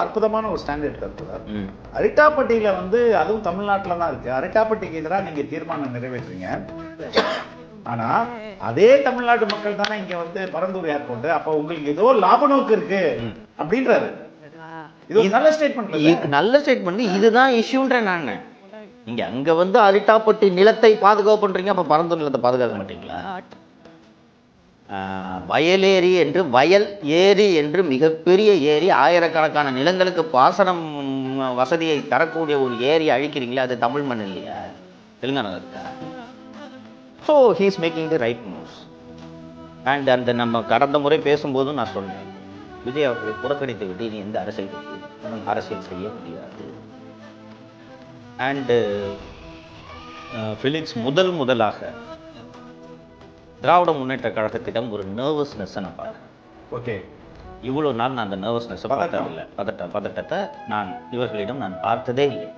அற்புதமான ஒரு ஸ்டாண்ட் எடுத்தார் ம். அரிட்டாப்பட்டியில வந்து அதுவும் தமிழ்நாட்டில் தான் இருக்கு. அரிட்டாப்பட்டிக்கு எதிராக நீங்க தீர்மானம் நிறைவேற்றுறீங்க. ஆனா அதே தமிழ்நாட்டு மக்கள் தானே இங்க வந்து பரந்தூர் ஏர்போர்ட் அப்ப உங்களுக்கு ஏதோ லாப நோக்கு இருக்கு அப்படின்றாரு. இது ஒரு நல்ல ஸ்டேட்மெண்ட் நல்ல ஸ்டேட்மெண்ட் இதுதான் இஷ்யூன்றேன் நான். நீங்க அங்க வந்து அரிட்டாப்பட்டி நிலத்தை பாதுகாப்பு பண்றீங்க அப்ப பரந்தூர் நிலத்தை பாதுகாக்க மாட்டீங்களா? வயலேரி என்று வயல் ஏரி என்று மிகப்பெரிய ஏரி ஆயிரக்கணக்கான நிலங்களுக்கு பாசனம் வசதியை தரக்கூடிய ஒரு ஏரி அழிக்கிறீங்களே அது தமிழ் மண் இல்லையா? தெலுங்கானா இருக்கா? So he's making the right moves and அந்த நம்ம கடந்த முறை பேசும்போதும் நான் சொன்னேன். விஜய் அவர்களை புறக்கணித்து விட்டு நீ எந்த அரசியல் அரசியல் செய்ய முடியாது. அண்டு ஃபிலிக்ஸ் முதல் முதலாக திராவிட முன்னேற்ற கழகத்திடம் ஒரு நர்வஸ்னஸ் நான் பார்க்குறேன் ஓகே. இவ்வளோ நாள் நான் அந்த நர்வஸ்னஸ் பார்த்ததில்லை. பதட்ட பதட்டத்தை நான் இவர்களிடம் நான் பார்த்ததே இல்லை.